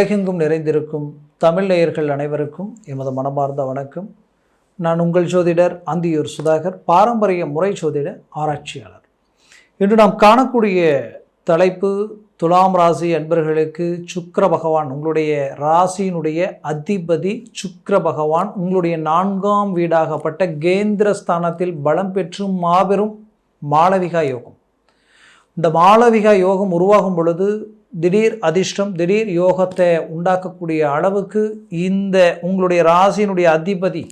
உலகெங்கும் நிறைந்திருக்கும் தமிழ் நேயர்கள் அனைவருக்கும் எமது மனமார்ந்த வணக்கம். நான் உங்கள் ஜோதிடர் அந்தியூர் சுதாகர் பாரம்பரிய முறை ஜோதிட ஆராய்ச்சியாளர். இன்று நாம் காணக்கூடிய தலைப்பு துலாம் ராசி அன்பர்களுக்கு சுக்கர பகவான் உங்களுடைய ராசியினுடைய அதிபதி சுக்கர பகவான் உங்களுடைய நான்காம் வீடாகப்பட்ட கேந்திர ஸ்தானத்தில் பலம் பெற்று மாபெரும் மாளவிகா யோகம். இந்த மாளவிகா யோகம் உருவாகும் பொழுது திடீர் அதிர்ஷ்டம் திடீர் யோகத்தை உண்டாக்கக்கூடிய அளவுக்கு இந்த உங்களுடைய ராசியினுடைய அதிபதி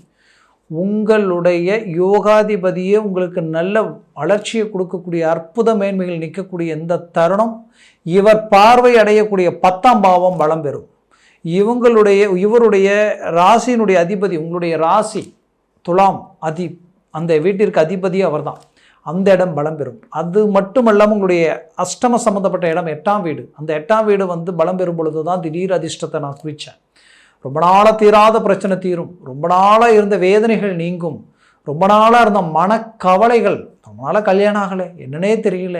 உங்களுடைய யோகாதிபதியே உங்களுக்கு நல்ல வளர்ச்சியை கொடுக்கக்கூடிய அற்புத மேன்மைகள் நிற்கக்கூடிய இந்த தருணம் இவர் பார்வை அடையக்கூடிய பத்தாம் பாவம் பலம் பெறும். இவங்களுடைய இவருடைய ராசியினுடைய அதிபதி உங்களுடைய ராசி துலாம் அதி அந்த வீட்டிற்கு அதிபதி அவர்தான். அந்த இடம் பலம் பெறும். அது மட்டுமல்லாமல் உங்களுடைய அஷ்டம சம்மந்தப்பட்ட இடம் எட்டாம் வீடு. அந்த எட்டாம் வீடு வந்து பலம் பெறும் பொழுது தான் திடீர் அதிர்ஷ்டத்தை நான் குறித்தேன் ரொம்ப நாளாக தீராத பிரச்சனை தீரும். ரொம்ப நாளாக இருந்த வேதனைகள் நீங்கும். ரொம்ப நாளாக இருந்த மனக்கவலைகள். ரொம்ப நாளாக கல்யாணம் ஆகலை. என்னன்னே தெரியல.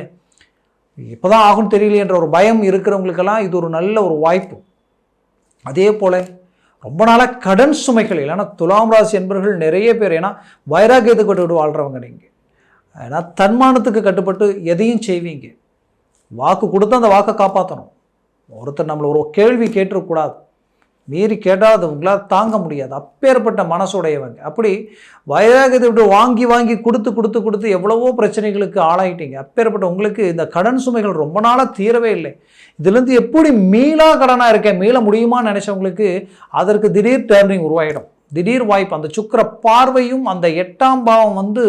இப்போ தான் ஆகும்னு தெரியலையன்ற ஒரு பயம் இருக்கிறவங்களுக்கெல்லாம் இது ஒரு நல்ல ஒரு வாய்ப்பு. அதே போல் ரொம்ப நாளாக கடன் சுமைகள் இல்லைன்னா துலாம் ராசி என்பவர்கள் நிறைய பேர் ஏன்னா வைராக்கியத்துக்கு கட்டுக்கிட்டு வாழ்கிறவங்க நீங்கள் ஏன்னா தன்மானத்துக்கு கட்டுப்பட்டு எதையும் செய்வீங்க. வாக்கு கொடுத்து அந்த வாக்கை காப்பாற்றணும் ஒருத்தர் நம்மளை ஒரு கேள்வி கேட்டுறக்கூடாது மீறி கேட்டால் அது உங்களால் தாங்க முடியாது. அப்பேற்பட்ட மனசுடையவங்க. அப்படி வயதாகத்தை விட்டு வாங்கி வாங்கி கொடுத்து கொடுத்து கொடுத்து எவ்வளவோ பிரச்சனைகளுக்கு ஆளாகிட்டீங்க அப்பேற்பட்ட உங்களுக்கு இந்த கடன் சுமைகள் ரொம்ப நாளாக தீரவே இல்லை. இதுலேருந்து எப்படி மீளா கடனாக இருக்கேன் மீள முடியுமான்னு நினச்சவங்களுக்கு அதற்கு திடீர் டேர்னிங் உருவாகிடும் திடீர் வாய்ப்பு அந்த சுக்கர பார்வையும் அந்த எட்டாம் பாவம் வந்து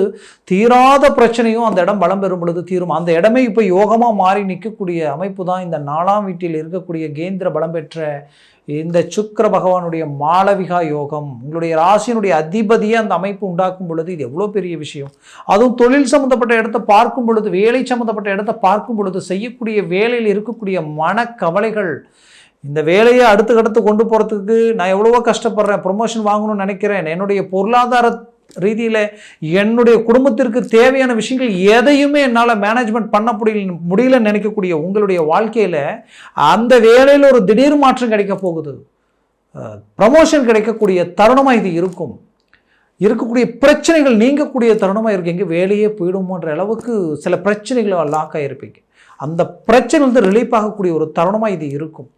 தீராத பிரச்சனையும் அந்த இடம் பலம் பெறும் பொழுது தீரும். அந்த இடமே இப்போ யோகமாக மாறி நிற்கக்கூடிய அமைப்பு தான் இந்த நாலாம் வீட்டில் இருக்கக்கூடிய கேந்திர பலம் பெற்ற இந்த சுக்கர பகவானுடைய மாளவிகா யோகம். உங்களுடைய ராசியினுடைய அதிபதியை அந்த அமைப்பு உண்டாக்கும் பொழுது இது எவ்வளோ பெரிய விஷயம். அதுவும் தொழில் சம்மந்தப்பட்ட இடத்த பார்க்கும் பொழுது வேலை சம்மந்தப்பட்ட இடத்த பார்க்கும் பொழுது செய்யக்கூடிய வேலையில் இருக்கக்கூடிய மனக்கவலைகள் இந்த வேலையை அடுத்து அடுத்து கொண்டு போகிறதுக்கு நான் எவ்வளவோ கஷ்டப்படுறேன் ப்ரொமோஷன் வாங்கணும்னு நினைக்கிறேன். என்னுடைய பொருளாதார ரீதியில் என்னுடைய குடும்பத்திற்கு தேவையான விஷயங்கள் எதையுமே என்னால் மேனேஜ்மெண்ட் பண்ண முடியல முடியலன்னு நினைக்கக்கூடிய உங்களுடைய வாழ்க்கையில் அந்த வேலையில் ஒரு திடீர் மாற்றம் கிடைக்க போகுது. ப்ரமோஷன் கிடைக்கக்கூடிய தருணமாக இது இருக்கும். இருக்கக்கூடிய பிரச்சனைகள் நீங்கக்கூடிய தருணமாக இருக்கு. எங்கே வேலையே போயிடுமோன்ற அளவுக்கு சில பிரச்சனைகள் லாக் ஆகியிருப்பீங்க அந்த பிரச்சனை வந்து ரிலீஃப் ஆகக்கூடிய ஒரு தருணமாக இது இருக்கும்.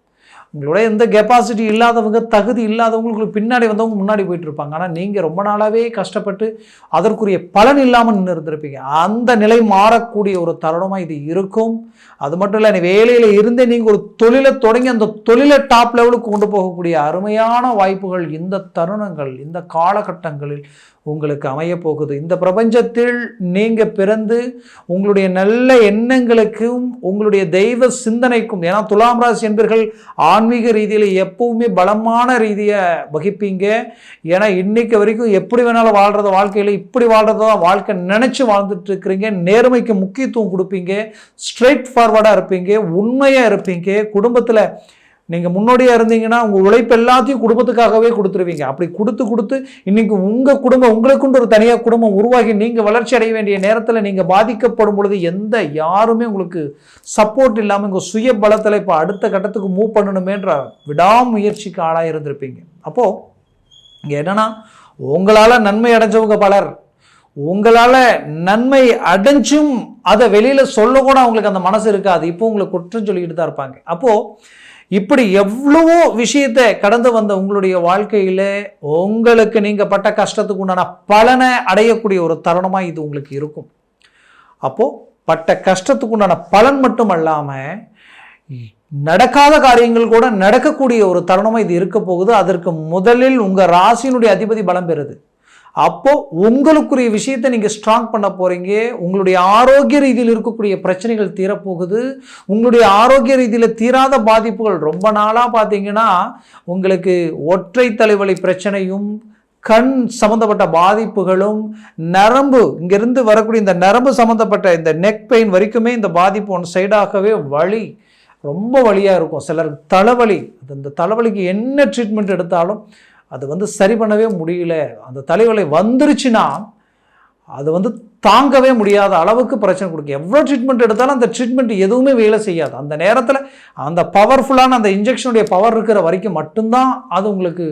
உங்களோட எந்த கெப்பாசிட்டி இல்லாதவங்க தகுதி இல்லாதவங்களுக்கு பின்னாடி வந்தவங்க முன்னாடி போயிட்டு இருப்பாங்க ஆனால் நீங்கள் ரொம்ப நாளாகவே கஷ்டப்பட்டு அதற்குரிய பலன் இல்லாமல் நின்று இருந்திருப்பீங்க. அந்த நிலை மாறக்கூடிய ஒரு தருணமாக இது இருக்கும். அது மட்டும் இல்லை வேலையில் இருந்தே நீங்கள் ஒரு தொழிலை தொடங்கி அந்த தொழிலை டாப் லெவலுக்கு கொண்டு போகக்கூடிய அருமையான வாய்ப்புகள் இந்த தருணங்கள் இந்த காலகட்டங்களில் உங்களுக்கு அமைய போகுது. இந்த பிரபஞ்சத்தில் நீங்கள் பிறந்து உங்களுடைய நல்ல எண்ணங்களுக்கும் உங்களுடைய தெய்வ சிந்தனைக்கும் ஏன்னா துலாம் ராசி என்பர்கள் ஆன்மீக ரீதியில் எப்பவுமே பலமான ரீதியை வகிப்பீங்க. ஏன்னா இன்னைக்கு வரைக்கும் எப்படி வேணாலும் வாழ்கிறத வாழ்க்கையில் இப்படி வாழ்கிறத தான் வாழ்க்கை நினச்சி வாழ்ந்துட்டு இருக்கிறீங்க நேர்மைக்கு முக்கியத்துவம் கொடுப்பீங்க. ஸ்ட்ரெயிட் ஃபார்வர்டாக இருப்பீங்க. உண்மையாக இருப்பீங்க. குடும்பத்தில் நீங்கள் முன்னோடியாக இருந்தீங்கன்னா உங்கள் உழைப்பு எல்லாத்தையும் குடும்பத்துக்காகவே கொடுத்துருவீங்க. அப்படி கொடுத்து கொடுத்து இன்றைக்கி உங்கள் குடும்பம் உங்களுக்குண்டு ஒரு தனியாக குடும்பம் உருவாகி நீங்கள் வளர்ச்சி அடைய வேண்டிய நேரத்தில் நீங்கள் பாதிக்கப்படும் பொழுது எந்த யாருமே உங்களுக்கு சப்போர்ட் இல்லாமல் உங்கள் சுய பலத்தில் இப்போ அடுத்த கட்டத்துக்கு மூவ் பண்ணணுமேன்ற விடாமுயற்சிக்கு ஆளாக இருந்திருப்பீங்க. அப்போது இங்கே என்னென்னா உங்களால் நன்மை அடைஞ்சவங்க பலர் உங்களால் நன்மை அடைஞ்சும் அதை வெளியில் சொல்லக்கூட அவங்களுக்கு அந்த மனசு இருக்காது. இப்போ உங்களை குற்றம் சொல்லிக்கிட்டு தான் இருப்பாங்க. அப்போது இப்படி எவ்வளவோ விஷயத்தை கடந்து வந்த உங்களுடைய வாழ்க்கையில் உங்களுக்கு நீங்கள் பட்ட கஷ்டத்துக்கு உண்டான பலனை அடையக்கூடிய ஒரு தருணமாக இது உங்களுக்கு இருக்கும். அப்போது பட்ட கஷ்டத்துக்கு உண்டான பலன் மட்டும் அல்லாமல் நடக்காத காரியங்கள் கூட நடக்கக்கூடிய ஒரு தருணமாக இது இருக்க போகுது. அதற்கு முதலில் உங்கள் ராசியினுடைய அதிபதி பலம் பெறுது. அப்போ உங்களுக்குரிய விஷயத்தை நீங்கள் ஸ்ட்ராங் பண்ண போகிறீங்க உங்களுடைய ஆரோக்கிய ரீதியில் இருக்கக்கூடிய பிரச்சனைகள் தீரப்போகுது. உங்களுடைய ஆரோக்கிய ரீதியில் தீராத பாதிப்புகள் ரொம்ப நாளாக பார்த்தீங்கன்னா உங்களுக்கு ஒற்றை தலைவலி பிரச்சனையும் கண் சம்மந்தப்பட்ட பாதிப்புகளும் நரம்பு இங்கிருந்து வரக்கூடிய இந்த நரம்பு சம்மந்தப்பட்ட இந்த நெக் பெயின் வரைக்குமே இந்த பாதிப்பு ஒன் சைடாகவே வலி ரொம்ப வழியாக இருக்கும். சிலருக்கு தலைவலி அது இந்த தலைவலிக்கு என்ன ட்ரீட்மெண்ட் எடுத்தாலும் அது வந்து சரி பண்ணவே முடியல. அந்த தலைவலி வந்துருச்சுன்னா அது வந்து தாங்கவே முடியாத அளவுக்கு பிரச்சனை கொடுக்கும். எவ்வளோ ட்ரீட்மெண்ட் எடுத்தாலும் அந்த ட்ரீட்மெண்ட் எதுவுமே வேலை செய்யாது. அந்த நேரத்தில் அந்த பவர்ஃபுல்லான அந்த இன்ஜெக்ஷனுடைய பவர் இருக்கிற வரைக்கும் மட்டும்தான் அது உங்களுக்கு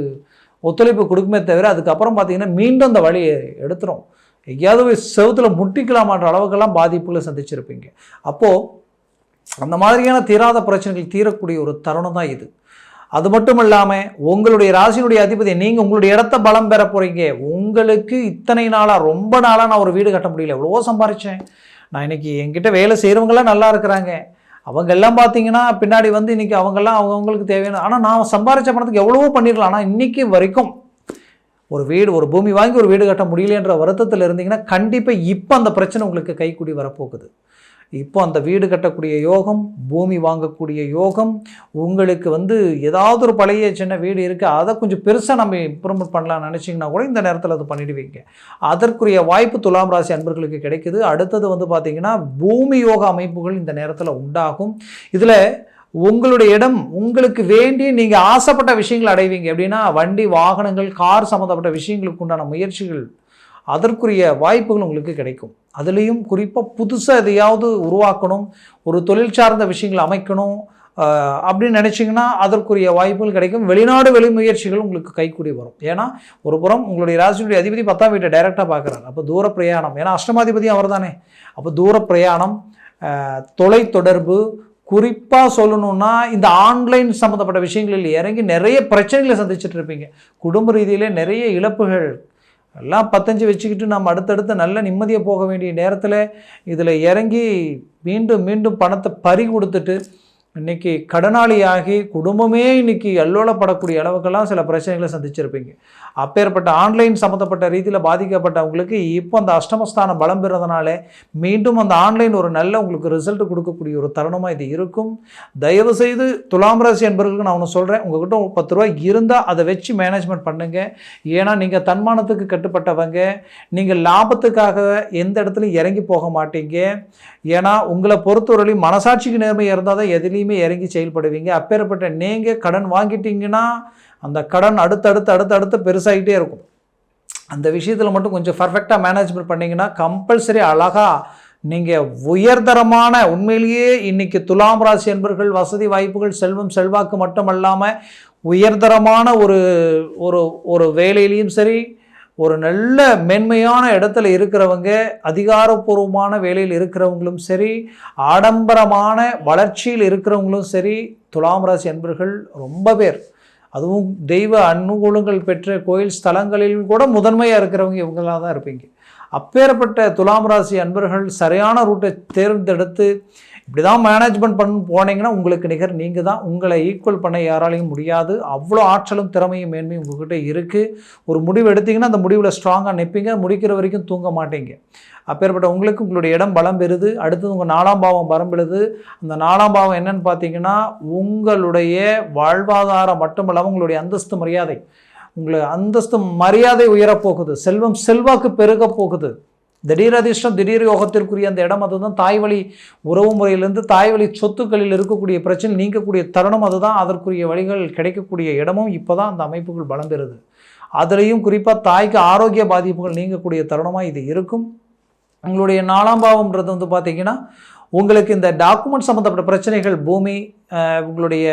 ஒத்துழைப்பு கொடுக்குமே தவிர அதுக்கப்புறம் பார்த்தீங்கன்னா மீண்டும் அந்த வழியை எடுத்துரும். எங்கேயாவது போய் செவுத்துல முட்டிக்கலாமான்ற அளவுக்கெல்லாம் பாதிப்புகளை சந்திச்சிருப்பீங்க. அப்போது அந்த மாதிரியான தீராத பிரச்சனைகள் தீரக்கூடிய ஒரு தருணம் தான் இது. அது மட்டும் இல்லாமல் உங்களுடைய ராசியினுடைய அதிபதி நீங்கள் உங்களுடைய இடத்த பலம் பெற போகிறீங்க உங்களுக்கு இத்தனை நாளாக ரொம்ப நாளாக நான் ஒரு வீடு கட்ட முடியல. எவ்வளவோ சம்பாரித்தேன் நான் இன்னைக்கு என்கிட்ட வேலை செய்கிறவங்களாம் நல்லா இருக்கிறாங்க. அவங்க எல்லாம் பார்த்தீங்கன்னா பின்னாடி வந்து இன்றைக்கி அவங்கெல்லாம் அவங்கவுங்களுக்கு தேவையான ஆனால் நான் சம்பாரித்த பணத்துக்கு எவ்வளவோ பண்ணிடலாம் ஆனால் இன்றைக்கி வரைக்கும் ஒரு வீடு ஒரு பூமி வாங்கி ஒரு வீடு கட்ட முடியலன்ற வருத்தத்தில் இருந்தீங்கன்னா கண்டிப்பாக இப்போ அந்த பிரச்சனை உங்களுக்கு கைக்கூடி வரப்போகுது. இப்போ அந்த வீடு கட்டக்கூடிய யோகம் பூமி வாங்கக்கூடிய யோகம் உங்களுக்கு வந்து ஏதாவது ஒரு பழைய சின்ன வீடு இருக்குது அதை கொஞ்சம் பெருசாக நம்ம இம்ப்ரூவ்மெண்ட் பண்ணலாம்னு நினச்சிங்கன்னா கூட இந்த நேரத்தில் அது பண்ணிடுவீங்க. அதற்குரிய வாய்ப்பு துலாம் ராசி அன்பர்களுக்கு கிடைக்குது. அடுத்தது வந்து பார்த்திங்கன்னா பூமி யோக அமைப்புகள் இந்த நேரத்தில் உண்டாகும். இதில் உங்களுடைய இடம் உங்களுக்கு வேண்டி நீங்கள் ஆசைப்பட்ட விஷயங்கள் அடைவீங்க. எப்படின்னா வண்டி வாகனங்கள் கார் சம்மந்தப்பட்ட விஷயங்களுக்கு உண்டான முயற்சிகள் அதற்குரிய வாய்ப்புகள் உங்களுக்கு கிடைக்கும். அதுலேயும் குறிப்பாக புதுசாக எதையாவது உருவாக்கணும் ஒரு தொழில் சார்ந்த விஷயங்களை அமைக்கணும் அப்படின்னு நினச்சிங்கன்னா அதற்குரிய வாய்ப்புகள் கிடைக்கும். வெளிநாடு வெளி முயற்சிகள் உங்களுக்கு கைக்கூடி வரும். ஏன்னா ஒரு புறம் உங்களுடைய ராசியுடைய அதிபதி பத்தாம் வீட்டை டைரெக்டாக பார்க்குறாரு. அப்போ தூர பிரயாணம். ஏன்னா அஷ்டமாதிபதி அவர் தானே அப்போ தூர பிரயாணம் தொலை தொலைத்தொடர்பு குறிப்பாக சொல்லணும்னா இந்த ஆன்லைன் சம்மந்தப்பட்ட விஷயங்களில் இறங்கி நிறைய பிரச்சனைகளை சந்திச்சுட்டு இருப்பீங்க. குடும்ப ரீதியிலே நிறைய இழப்புகள் எல்லாம் பத்தஞ்சு வச்சுக்கிட்டு நம்ம அடுத்தடுத்து நல்ல நிம்மதியாக போக வேண்டிய நேரத்தில் இதில் இறங்கி மீண்டும் மீண்டும் பணத்தை பறி கொடுத்துட்டு இன்னைக்கு கடனாளியாகி குடும்பமே இன்னைக்கு அல்லோலப்படக்கூடிய அளவுக்கெல்லாம் சில பிரச்சனைகளை சந்திச்சிருப்பீங்க. அப்பேற்பட்ட ஆன்லைன் சம்மந்தப்பட்ட ரீதியில் பாதிக்கப்பட்டவங்களுக்கு இப்போ அந்த அஷ்டமஸ்தானம் பலம் பெறதுனால மீண்டும் அந்த ஆன்லைன் ஒரு நல்ல உங்களுக்கு ரிசல்ட் கொடுக்கக்கூடிய ஒரு தருணமாக இது இருக்கும். தயவு செய்து துலாம் ராசி என்பவர்களுக்கு நான் ஒன்று சொல்கிறேன் உங்கள்கிட்ட பத்து ரூபாய் இருந்தால் அதை வச்சு மேனேஜ்மெண்ட் பண்ணுங்கள் ஏன்னா நீங்கள் தன்மானத்துக்கு கட்டுப்பட்டவங்க. நீங்கள் லாபத்துக்காக எந்த இடத்துலையும் இறங்கி போக மாட்டீங்க. ஏன்னா உங்களை பொறுத்தவரையிலும் மனசாட்சிக்கு நேர்மை இருந்தால் தான் எதுலேயுமே இறங்கி செயல்படுவீங்க. அப்பேற்பட்ட நீங்கள் கடன் வாங்கிட்டீங்கன்னா அந்த கடன் அடுத்தடுத்து அடுத்தடுத்து பெருசாகிட்டே இருக்கும். அந்த விஷயத்தில் மட்டும் கொஞ்சம் பர்ஃபெக்டாக மேனேஜ்மெண்ட் பண்ணிங்கன்னா கம்பல்சரி அழகாக நீங்கள் உயர்தரமான உண்மையிலேயே இன்னைக்கு துலாம் ராசி என்பர்கள் வசதி வாய்ப்புகள் செல்வம் செல்வாக்கு மட்டுமல்லாமல் உயர்தரமான ஒரு ஒரு ஒரு வேலையிலையும் சரி ஒரு நல்ல மென்மையான இடத்துல இருக்கிறவங்க அதிகாரப்பூர்வமான வேலையில் இருக்கிறவங்களும் சரி ஆடம்பரமான வளர்ச்சியில் இருக்கிறவங்களும் சரி துலாம் ராசி அன்பர்கள் ரொம்ப பேர். அதுவும் தெய்வ அனுகூலங்கள் பெற்ற கோயில் ஸ்தலங்களில் கூட முதன்மையாக இருக்கிறவங்க இவங்களாக தான் இருப்பீங்க. அப்பேற்பட்ட துலாம் ராசி அன்பர்கள் சரியான ரூட்டை தேர்ந்தெடுத்து இப்படி தான் மேனேஜ்மெண்ட் பண்ண போனீங்கன்னா உங்களுக்கு நிகர் நீங்கள் தான் உங்களை ஈக்குவல் பண்ண யாராலையும் முடியாது. அவ்வளோ ஆற்றலும் திறமையும் மேன்மையும் உங்ககிட்ட இருக்குது ஒரு முடிவு எடுத்தீங்கன்னா அந்த முடிவில் ஸ்ட்ராங்காக நிற்பீங்க முடிக்கிற வரைக்கும் தூங்க மாட்டீங்க. அப்பேற்பட்ட உங்களுக்கு உங்களுடைய இடம் பலம் பெறுது. அடுத்தது உங்கள் நாலாம் பாவம் பலம் பெறுது. அந்த நாலாம் பாவம் என்னன்னு பார்த்தீங்கன்னா உங்களுடைய வாழ்வாதாரம் மட்டுமல்லாமல் உங்களுடைய அந்தஸ்து மரியாதை. உங்களை அந்தஸ்து மரியாதை உயரப்போகுது. செல்வம் செல்வாக்கு பெருக போகுது. திடீர் அதிர்ஷ்டம் திடீர் யோகத்திற்குரிய அந்த இடம் அதுதான். தாய் வழி உறவு முறையிலிருந்து தாய் வழி சொத்துக்களில் இருக்கக்கூடிய பிரச்சனை நீங்கக்கூடிய தருணம் அதுதான். அதற்குரிய வழிகள் கிடைக்கக்கூடிய இடமும் இப்போ தான் அந்த அமைப்புகள் பலம் பெறுது அதுலேயும் குறிப்பாக தாய்க்கு ஆரோக்கிய பாதிப்புகள் நீங்கக்கூடிய தருணமாக இது இருக்கும். உங்களுடைய நாலாம் பாவம்ன்றது வந்து பார்த்தீங்கன்னா உங்களுக்கு இந்த டாக்குமெண்ட் சம்மந்தப்பட்ட பிரச்சனைகள் பூமி உங்களுடைய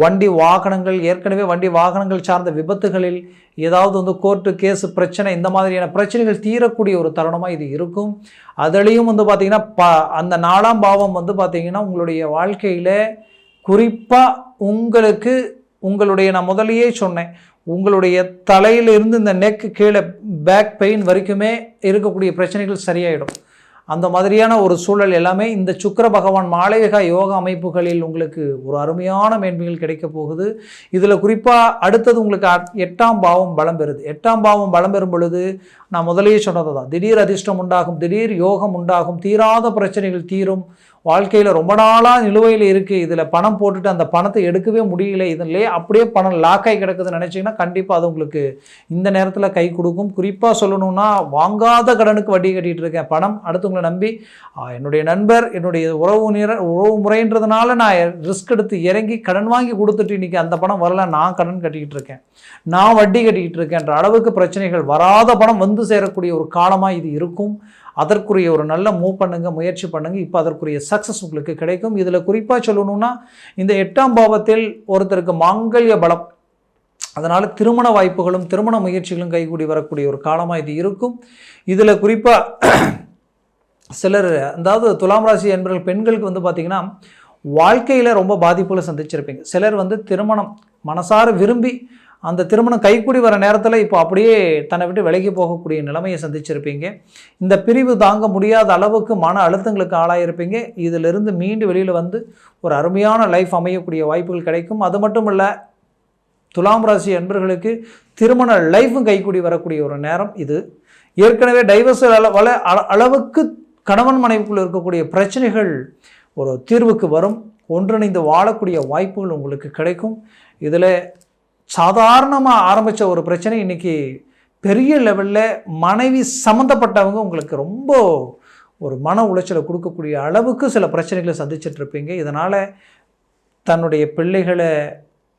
வண்டி வாகனங்கள் ஏற்கனவே வண்டி வாகனங்கள் சார்ந்த விபத்துகளில் ஏதாவது வந்து கோர்ட்டு கேஸு பிரச்சனை இந்த மாதிரியான பிரச்சனைகள் தீரக்கூடிய ஒரு தருணமாக இது இருக்கும். அதுலேயும் வந்து பார்த்திங்கன்னா ப அந்த நாலாம் பாவம் வந்து பார்த்திங்கன்னா உங்களுடைய வாழ்க்கையில் குறிப்பாக உங்களுக்கு உங்களுடைய நான் முதலையே சொன்னேன் உங்களுடைய தலையிலிருந்து இந்த நெக்கு கீழே பேக் பெயின் வரைக்குமே இருக்கக்கூடிய பிரச்சனைகள் சரியாயிடும். அந்த மாதிரியான ஒரு சூழல் எல்லாமே இந்த சுக்கர பகவான் மாளவிகா யோகா அமைப்புகளில் உங்களுக்கு ஒரு அருமையான மேன்மைகள் கிடைக்க போகுது. இதில் குறிப்பாக அடுத்தது உங்களுக்கு எட்டாம் பாவம் பலம் பெறுது. எட்டாம் பாவம் பலம் பெறும் பொழுது நான் முதலேயே சொன்னது தான் திடீர் அதிர்ஷ்டம் உண்டாகும் திடீர் யோகம் உண்டாகும் தீராத பிரச்சனைகள் தீரும். வாழ்க்கையில் ரொம்ப நாளாக நிலுவையில் இருக்குது இதில் பணம் போட்டுட்டு அந்த பணத்தை எடுக்கவே முடியல. இதிலே அப்படியே பணம் லாக் ஆகி கிடக்குதுன்னு நினச்சிங்கன்னா கண்டிப்பாக அது உங்களுக்கு இந்த நேரத்தில் கை கொடுக்கும். குறிப்பாக சொல்லணும்னா வாங்காத கடனுக்கு வட்டி கட்டிகிட்டு இருக்கேன். பணம் அடுத்தவங்களை நம்பி என்னுடைய நண்பர் என்னுடைய உறவு நிற உறவு முறைன்றதுனால நான் ரிஸ்க் எடுத்து இறங்கி கடன் வாங்கி கொடுத்துட்டு இன்றைக்கி அந்த பணம் வரல. நான் கடன் கட்டிக்கிட்டு இருக்கேன். நான் வட்டி கட்டிக்கிட்டு இருக்கேன்ற அளவுக்கு பிரச்சனைகள் வராத பணம் வந்து சேரக்கூடிய ஒரு காலமாக இது இருக்கும். அதற்குரிய ஒரு நல்ல மூவ் பண்ணுங்க முயற்சி பண்ணுங்க இப்போ அதற்குரிய சக்ஸஸ் உங்களுக்கு கிடைக்கும். இதில் குறிப்பாக சொல்லணும்னா இந்த எட்டாம் பாவத்தில் ஒருத்தருக்கு மாங்கல்ய பலம் அதனால் திருமண வாய்ப்புகளும் திருமண முயற்சிகளும் கைகூடி வரக்கூடிய ஒரு காலமாக இது இருக்கும். இதில் குறிப்பாக சிலர் அதாவது துலாம் ராசி என்பவர்கள் பெண்களுக்கு வந்து பார்த்திங்கன்னா வாழ்க்கையில் ரொம்ப பாதிப்புகளை சந்திச்சிருப்பீங்க. சிலர் வந்து திருமணம் மனசார விரும்பி அந்த திருமணம் கைக்கூடி வர நேரத்தில் இப்போ அப்படியே தன்னை விட்டு விலகி போகக்கூடிய நிலைமையை சந்திச்சிருப்பீங்க. இந்த பிரிவு தாங்க முடியாத அளவுக்கு மன அழுத்தங்களுக்கு ஆளாயிருப்பீங்க. இதிலிருந்து மீண்டு வெளியில் வந்து ஒரு அருமையான லைஃப் அமையக்கூடிய வாய்ப்புகள் கிடைக்கும். அது மட்டும் இல்லை துலாம் ராசி அன்பர்களுக்கு திருமண லைஃபும் கைக்கூடி வரக்கூடிய ஒரு நேரம் இது. ஏற்கனவே டைவர்ஸ் அள அளவுக்கு கணவன் மனைவிக்குள்ள இருக்கக்கூடிய பிரச்சனைகள் ஒரு தீர்வுக்கு வரும். ஒன்றிணைந்து வாழக்கூடிய வாய்ப்புகள் உங்களுக்கு கிடைக்கும். இதில் சாதாரணமாக ஆரம்பித்த ஒரு பிரச்சனை இன்றைக்கி பெரிய லெவலில் மனைவி சம்மந்தப்பட்டவங்க உங்களுக்கு ரொம்ப ஒரு மன உளைச்சலை கொடுக்கக்கூடிய அளவுக்கு சில பிரச்சனைகளை சந்திச்சிட்டு இருப்பீங்க. இதனால் தன்னுடைய பிள்ளைகளை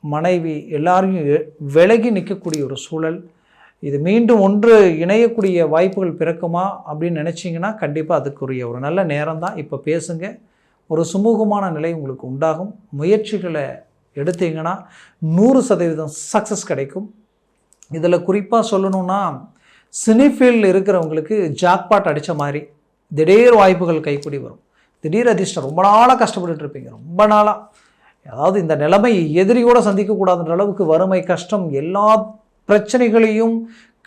மனைவி எல்லாரையும் விலகி நிற்கக்கூடிய ஒரு சூழல். இது மீண்டும் ஒன்று இணையக்கூடிய வாய்ப்புகள் பிறக்குமா அப்படின்னு நினச்சிங்கன்னா கண்டிப்பாக அதுக்குரிய ஒரு நல்ல நேரம் தான் இப்போ பேசுங்க. ஒரு சுமூகமான நிலை உங்களுக்கு உண்டாகும். முயற்சிகளை எடுத்தீங்கன்னா நூறு சதவீதம் சக்ஸஸ் கிடைக்கும். இதில் குறிப்பாக சொல்லணும்னா சினிஃபீல்டில் இருக்கிறவங்களுக்கு ஜாக்பாட் அடித்த மாதிரி திடீர் வாய்ப்புகள் கைக்கூடி வரும். திடீர் அதிர்ஷ்டம் ரொம்ப நாளாக கஷ்டப்பட்டுட்டு இருப்பீங்க ரொம்ப நாளாக அதாவது இந்த நிலைமை எதிரி கூட சந்திக்கக்கூடாதுன்ற அளவுக்கு வறுமை கஷ்டம் எல்லா பிரச்சனைகளையும்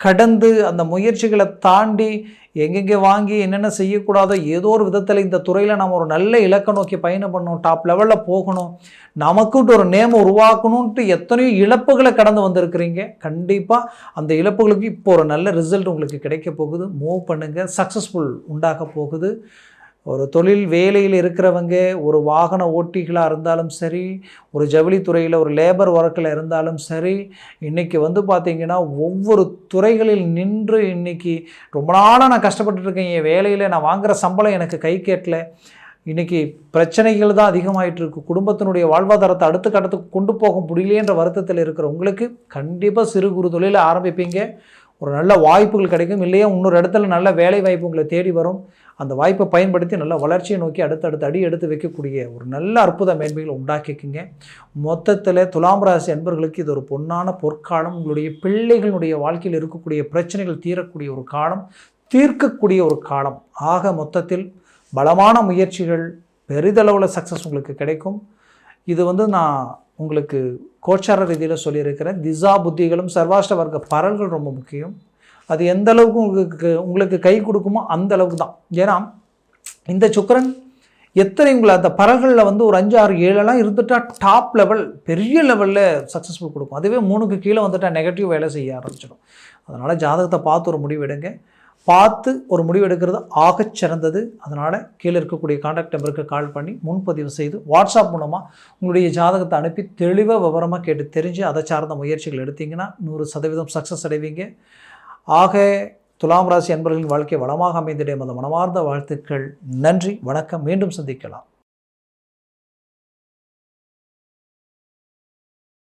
கடந்து அந்த முயற்சிகளை தாண்டி எங்கெங்கே வாங்கி என்னென்ன செய்யக்கூடாதோ ஏதோ ஒரு விதத்தில் இந்த துறையில் நம்ம ஒரு நல்ல இலக்கை நோக்கி பயணம் பண்ணணும் டாப் லெவலில் போகணும். நமக்குன்ட்டு ஒரு நேம் உருவாக்கணுன்ட்டு எத்தனையோ இழப்புகளை கடந்து வந்திருக்கிறீங்க. கண்டிப்பாக அந்த இழப்புகளுக்கு இப்போ ஒரு நல்ல ரிசல்ட் உங்களுக்கு கிடைக்க போகுது. மூவ் பண்ணுங்கள் சக்ஸஸ்ஃபுல் உண்டாக போகுது. ஒரு தொழில் வேலையில் இருக்கிறவங்க ஒரு வாகன ஓட்டிகளாக இருந்தாலும் சரி ஒரு ஜவுளித்துறையில் ஒரு லேபர் ஒர்க்கில் இருந்தாலும் சரி இன்றைக்கி வந்து பார்த்திங்கன்னா ஒவ்வொரு துறைகளில் நின்று இன்றைக்கி ரொம்ப நாளாக நான் கஷ்டப்பட்டுருக்கேன் என் வேலையில் நான் வாங்குகிற சம்பளம் எனக்கு கை கேட்கல. இன்றைக்கி பிரச்சனைகள் தான் அதிகமாகிட்டு இருக்கு. குடும்பத்தினுடைய வாழ்வாதாரத்தை அடுத்த கட்டத்துக்கு கொண்டு போக முடியலையன்ற வருத்தத்தில் இருக்கிற உங்களுக்கு கண்டிப்பாக சிறு குறு தொழிலை ஆரம்பிப்பீங்க. ஒரு நல்ல வாய்ப்புகள் கிடைக்கும். இல்லையா இன்னொரு இடத்துல நல்ல வேலை வாய்ப்பு உங்களை தேடி வரும். அந்த வாய்ப்பை பயன்படுத்தி நல்ல வளர்ச்சியை நோக்கி அடுத்தடுத்து அடி எடுத்து வைக்கக்கூடிய ஒரு நல்ல அற்புத மேன்மைகளை உண்டாக்கிக்குங்க. மொத்தத்தில் துலாம் ராசி அன்பர்களுக்கு இது ஒரு பொன்னான பொற்காலம். உங்களுடைய பிள்ளைகளுடைய வாழ்க்கையில் இருக்கக்கூடிய பிரச்சனைகள் தீரக்கூடிய ஒரு காலம் தீர்க்கக்கூடிய ஒரு காலம். ஆக மொத்தத்தில் பலமான முயற்சிகள் பெரிதளவில் சக்ஸஸ் உங்களுக்கு கிடைக்கும். இது வந்து நான் உங்களுக்கு கோச்சார ரீதியில் சொல்லியிருக்கிறேன். திசா புத்திகளும் சர்வாஷ்ட வர்க்க பரல்கள் ரொம்ப முக்கியம். அது எந்த அளவுக்கு உங்களுக்கு உங்களுக்கு கை கொடுக்குமோ அந்த அளவுக்கு தான். ஏன்னா இந்த சுக்கிரன் எத்தனை உங்களை அந்த பரல்களில் வந்து ஒரு அஞ்சு ஆறு ஏழெல்லாம் இருந்துட்டால் டாப் லெவல் பெரிய லெவலில் சக்ஸஸ்ஃபுல் கொடுக்கும். அதுவே மூணுக்கு கீழே வந்துட்டால் நெகட்டிவ் வேலை செய்ய ஆரம்பிச்சிடும். அதனால் ஜாதகத்தை பார்த்து ஒரு முடிவு எடுங்க. பார்த்து ஒரு முடிவு எடுக்கிறது ஆகச் சிறந்தது. அதனால் கீழே இருக்கக்கூடிய காண்டாக்ட் நம்பருக்கு கால் பண்ணி முன்பதிவு செய்து வாட்ஸ்அப் மூலமாக உங்களுடைய ஜாதகத்தை அனுப்பி தெளிவாக விவரமாக கேட்டு தெரிஞ்சு அதை சார்ந்த முயற்சிகள் எடுத்திங்கன்னா நூறு சதவீதம் சக்ஸஸ் அடைவீங்க. ஆக துலாம் ராசி அன்பர்களின் வாழ்க்கை வளமாக அமைந்திட மத மனமார்ந்த வாழ்த்துக்கள். நன்றி வணக்கம் மீண்டும் சந்திக்கலாம்.